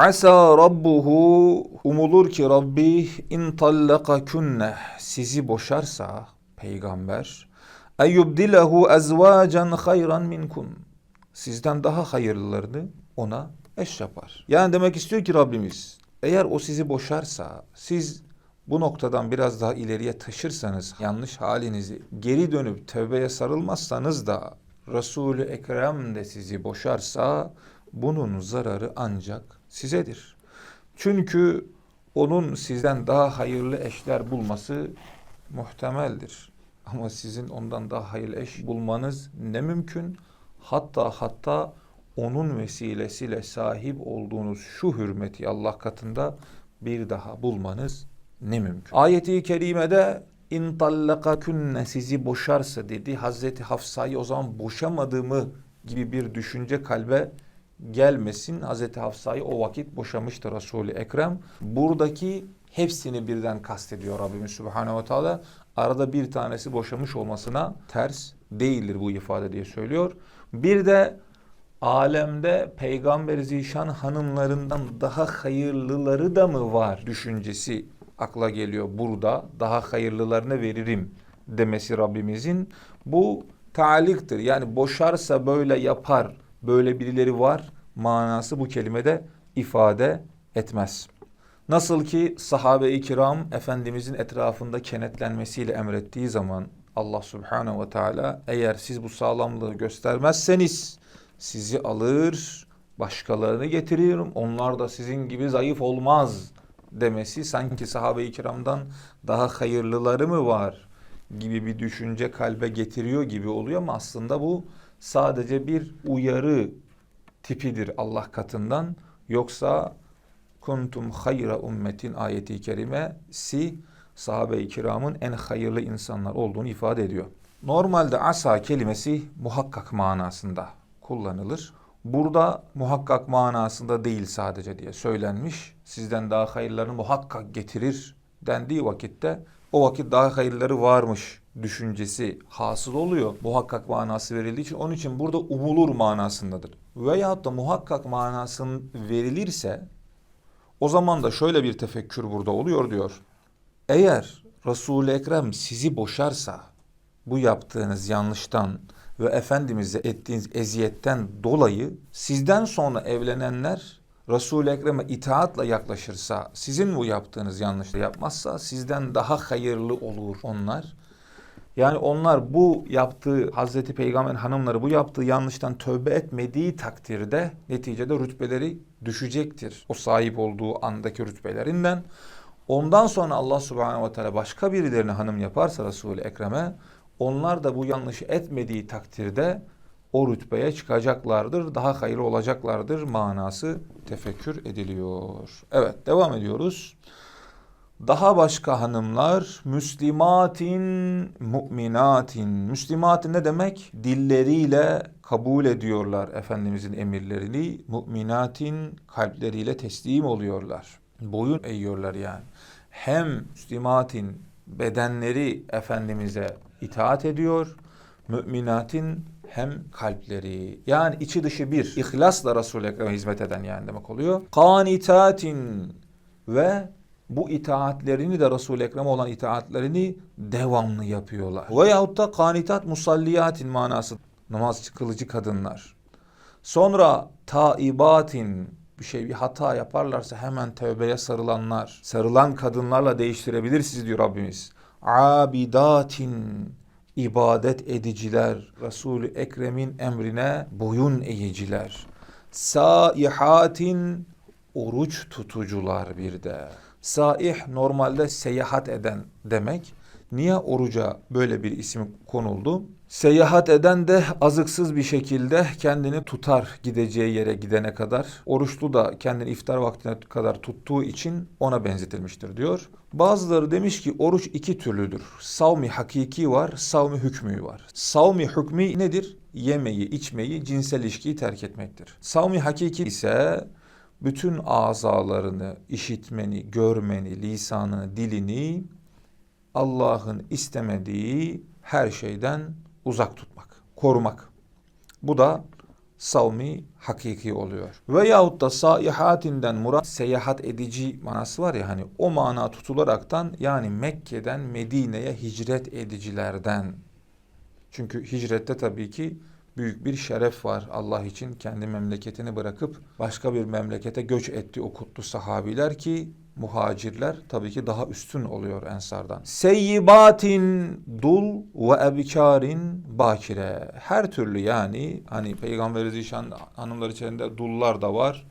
Asa rabbuhu umulur ki Rabbi in tallakakunne sizi boşarsa peygamber eyyubdilehu ezvacan hayran minkun sizden daha hayırlılarını ona eş yapar. Yani demek istiyor ki Rabbimiz eğer o sizi boşarsa siz bu noktadan biraz daha ileriye taşırsanız yanlış halinizi geri dönüp tövbeye sarılmazsanız da Resul-i Ekrem de sizi boşarsa bunun zararı ancak sizedir. Çünkü onun sizden daha hayırlı eşler bulması muhtemeldir. Ama sizin ondan daha hayırlı eş bulmanız ne mümkün? Hatta hatta onun vesilesiyle sahip olduğunuz şu hürmeti Allah katında bir daha bulmanız ne mümkün? Ayeti kerimede in tallakakünne sizi boşarsa dedi. Hazreti Hafsa'yı o zaman boşamadığımı gibi bir düşünce kalbe gelmesin. Hazreti Hafsa'yı o vakit boşamıştı Resul-i Ekrem. Buradaki hepsini birden kastediyor Rabbimiz Subhanahu ve Teala. Arada bir tanesi boşamış olmasına ters değildir bu ifade diye söylüyor. Bir de alemde Peygamber Zişan hanımlarından daha hayırlıları da mı var düşüncesi akla geliyor burada. Daha hayırlılarına veririm demesi Rabbimizin. Bu taliktir. Yani boşarsa böyle yapar, böyle birileri var manası bu kelimede ifade etmez. Nasıl ki sahabe-i kiram Efendimizin etrafında kenetlenmesiyle emrettiği zaman Allah Subhanahu ve Teala eğer siz bu sağlamlığı göstermezseniz sizi alır başkalarını getiririm onlar da sizin gibi zayıf olmaz demesi sanki sahabe-i kiramdan daha hayırlıları mı var gibi bir düşünce kalbe getiriyor gibi oluyor ama aslında bu sadece bir uyarı tipidir Allah katından yoksa kuntum hayra ummetin ayeti kerimesi sahabe-i kiramın en hayırlı insanlar olduğunu ifade ediyor. Normalde asa kelimesi muhakkak manasında kullanılır. Burada muhakkak manasında değil sadece diye söylenmiş. Sizden daha hayırlarını muhakkak getirir dendiği vakitte o vakit daha hayırları varmış düşüncesi hasıl oluyor. Muhakkak manası verildiği için onun için burada umulur manasındadır. Veyahut da muhakkak manasının verilirse o zaman da şöyle bir tefekkür burada oluyor diyor. Eğer Resul-i Ekrem sizi boşarsa bu yaptığınız yanlıştan ve Efendimiz'e ettiğiniz eziyetten dolayı sizden sonra evlenenler Resul-i Ekrem'e itaatla yaklaşırsa, sizin bu yaptığınız yanlışla yapmazsa sizden daha hayırlı olur onlar. Yani onlar bu yaptığı Hazreti Peygamber hanımları bu yaptığı yanlıştan tövbe etmediği takdirde neticede rütbeleri düşecektir. O sahip olduğu andaki rütbelerinden. Ondan sonra Allah Subhanahu ve Teala başka birilerini hanım yaparsa Resul-i Ekrem'e onlar da bu yanlışı etmediği takdirde o rütbeye çıkacaklardır, daha hayırlı olacaklardır manası tefekkür ediliyor. Evet devam ediyoruz. Daha başka hanımlar Müslimatin, mu'minatin. Müslimatin ne demek? Dilleriyle kabul ediyorlar Efendimizin emirlerini. Mu'minatin kalpleriyle teslim oluyorlar. Boyun eğiyorlar yani. Hem Müslimatin bedenleri Efendimiz'e itaat ediyor. Müminatin hem kalpleri yani içi dışı bir ihlasla Resul-i Ekrem'e hizmet eden yani demek oluyor. Kanitatin ve bu itaatlerini de Resul-i Ekrem'e olan itaatlerini devamlı yapıyorlar. Veyahut da kanitat musalliyatin manası namaz kılıcı kadınlar. Sonra taibatin bir şey bir hata yaparlarsa hemen tövbeye sarılanlar. Sarılan kadınlarla değiştirebilir sizi diyor Rabbimiz. Abidatin ibadet ediciler, Resul-i Ekrem'in emrine boyun eğiciler. Saihatin oruç tutucular bir de. Saih normalde seyahat eden demek. Niye oruca böyle bir isim konuldu? Seyahat eden de azıksız bir şekilde kendini tutar gideceği yere gidene kadar. Oruçlu da kendini iftar vaktine kadar tuttuğu için ona benzetilmiştir diyor. Bazıları demiş ki oruç iki türlüdür. Savmi hakiki var, savmi hükmü var. Savmi hükmü nedir? Yemeyi, içmeyi, cinsel ilişkiyi terk etmektir. Savmi hakiki ise bütün azalarını, işitmeni, görmeni, lisanını, dilini Allah'ın istemediği her şeyden uzak tutmak, korumak. Bu da savmi hakiki oluyor. Veyahut da saihatinden murat seyahat edici manası var ya hani o mana tutularaktan yani Mekke'den Medine'ye hicret edicilerden. Çünkü hicrette tabii ki büyük bir şeref var Allah için kendi memleketini bırakıp başka bir memlekete göç etti o kutlu sahabiler ki muhacirler tabii ki daha üstün oluyor ensardan. Seyyibatin dul ve ebkarin bakire. Her türlü yani hani Peygamber Zişan hanımlar içerisinde dullar da var.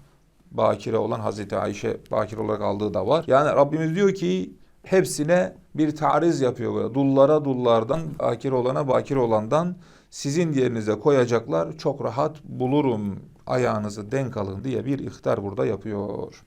Bakire olan Hazreti Ayşe bakire olarak aldığı da var. Yani Rabbimiz diyor ki hepsine bir tariz yapıyor böyle. Dullara dullardan, bakire olana bakire olandan sizin yerinize koyacaklar. Çok rahat bulurum ayağınızı denk alın diye bir ihtar burada yapıyor.